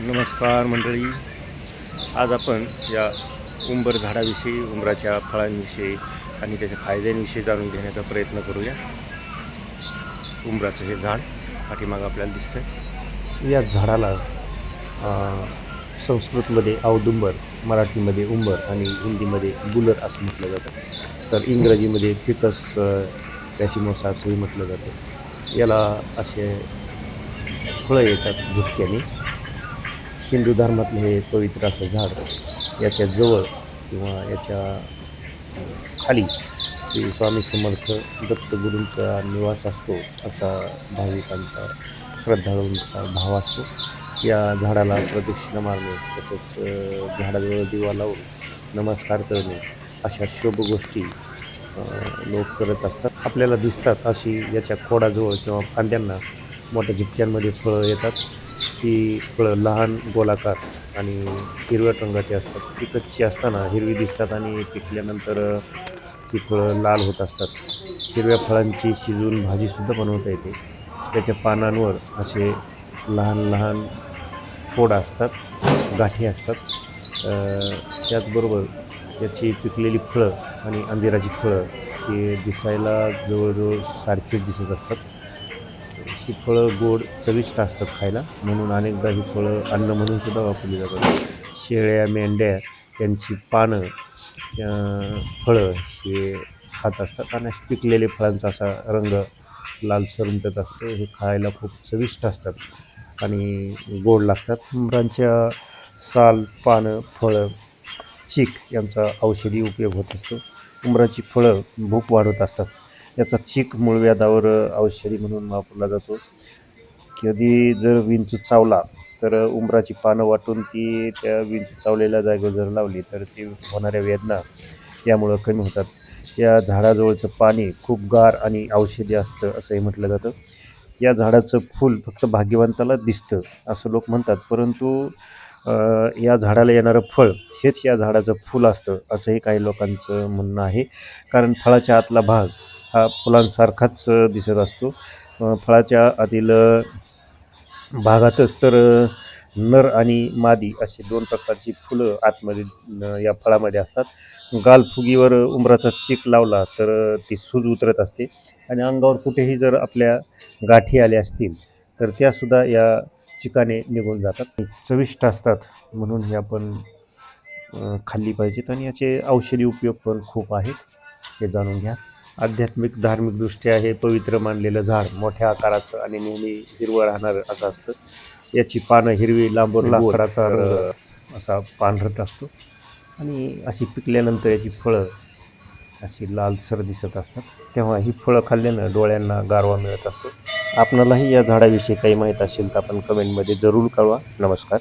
नमस्कार मंडळी. आज आपण या उंबर झाडाविषयी उंबराच्या फळांविषयी आणि त्याच्या फायद्यांविषयी जाणून घेण्याचा प्रयत्न करूया. उंबराचं हे झाड पाठीमागं आपल्याला दिसतंय. या झाडाला संस्कृतमध्ये औदुंबर मराठीमध्ये उंबर आणि हिंदीमध्ये गुलर असं म्हटलं जातं. तर इंग्रजीमध्ये फिकस पॅशिमोसा असंही म्हटलं जातं. याला असे फळं येतात झुटक्याने हिंदू धर्मातलं हे पवित्र असं झाड याच्या जवळ किंवा याच्या खाली श्री स्वामी समर्थ दत्तगुरूंचा निवास असतो असा भाविकांचा श्रद्धाळूंचा भाव असतो. या झाडाला प्रदक्षिणा मारणे तसंच झाडाजवळ दिवा लावून नमस्कार करणे अशा शुभ गोष्टी लोक करत असतात. आपल्याला दिसतात अशी याच्या खोडाजवळ किंवा फांद्यांना मोठ्या झिपक्यांमध्ये फळं येतात. ती फळं लहान गोलाकार आणि हिरव्या रंगाची असतात. ती कच्ची असताना हिरवी दिसतात आणि पिकल्यानंतर ती फळं लाल होत असतात. हिरव्या फळांची शिजवून भाजीसुद्धा बनवता येते. त्याच्या पानांवर असे लहान लहान फोड असतात गाठी असतात. त्याचबरोबर त्याची पिकलेली फळं आणि अंधेराची फळं ही दिसायला जवळजवळ सारखीच दिसत असतात. ही फळं गोड चविष्ट असतात खायला. म्हणून अनेकदा ही फळं अन्न म्हणून सुद्धा वापरली जातात. शेळ्या मेंढ्या यांची पानं फळं हे खात असतात. आणि पिकलेले फळांचा असा रंग लालसर उमटत असतो. हे खायला खूप चविष्ट असतात आणि गोड लागतात. उंबरांच्या साल पानं फळं चीक यांचा औषधी उपयोग होत असतो. उमराची फळं भूक वाढवत असतात. याचा चीक मूळव्याधावर औषधी म्हणून वापरला जातो. कधी जर विंचू चावला तर उंबराची पानं वाटून ती त्या विंचू चावलेल्या जागेवर जर लावली तर ती होणाऱ्या वेदना यामुळं कमी होतात. या झाडाजवळचं पाणी खूप गार आणि औषधी असतं असंही म्हटलं जातं. या झाडाचं फूल फक्त भाग्यवंताला दिसतं असं लोक म्हणतात. परंतु या झाडाला येणारं फळ हेच या झाडाचं फूल असतं असंही काही लोकांचं म्हणणं आहे. कारण फळाच्या आतला भाग हा फुलांसारखाच दिसत असतो. फळाच्या आतील भागातच तर नर आणि मादी असे दोन प्रकारची फुलं आतमध्ये या फळामध्ये असतात. गालफुगीवर उंबराचा चीक लावला तर ती सूज उतरत असते आणि अंगावर कुठेही जर आपल्या गाठी आल्या असतील तर त्यासुद्धा या चिकाने निघून जातात. चविष्ट असतात म्हणून हे आपण खाल्ली पाहिजेत आणि याचे औषधी उपयोग पण खूप आहेत. हे जाणून घ्या. आध्यात्मिक धार्मिकदृष्ट्या हे पवित्र मानलेलं झाड मोठ्या आकाराचं आणि नेहमी हिरवं राहणारं असं असतं. याची पानं हिरवी लांबूर लाकडाचा रंग असा पांढरट असतो. आणि अशी पिकल्यानंतर याची फळं अशी लालसर दिसत असतात. तेव्हा ही फळं खाल्ल्यानं डोळ्यांना गारवा मिळत असतो. आपणालाही या झाडाविषयी काही माहीत असेल तर आपण कमेंटमध्ये जरूर कळवा. नमस्कार.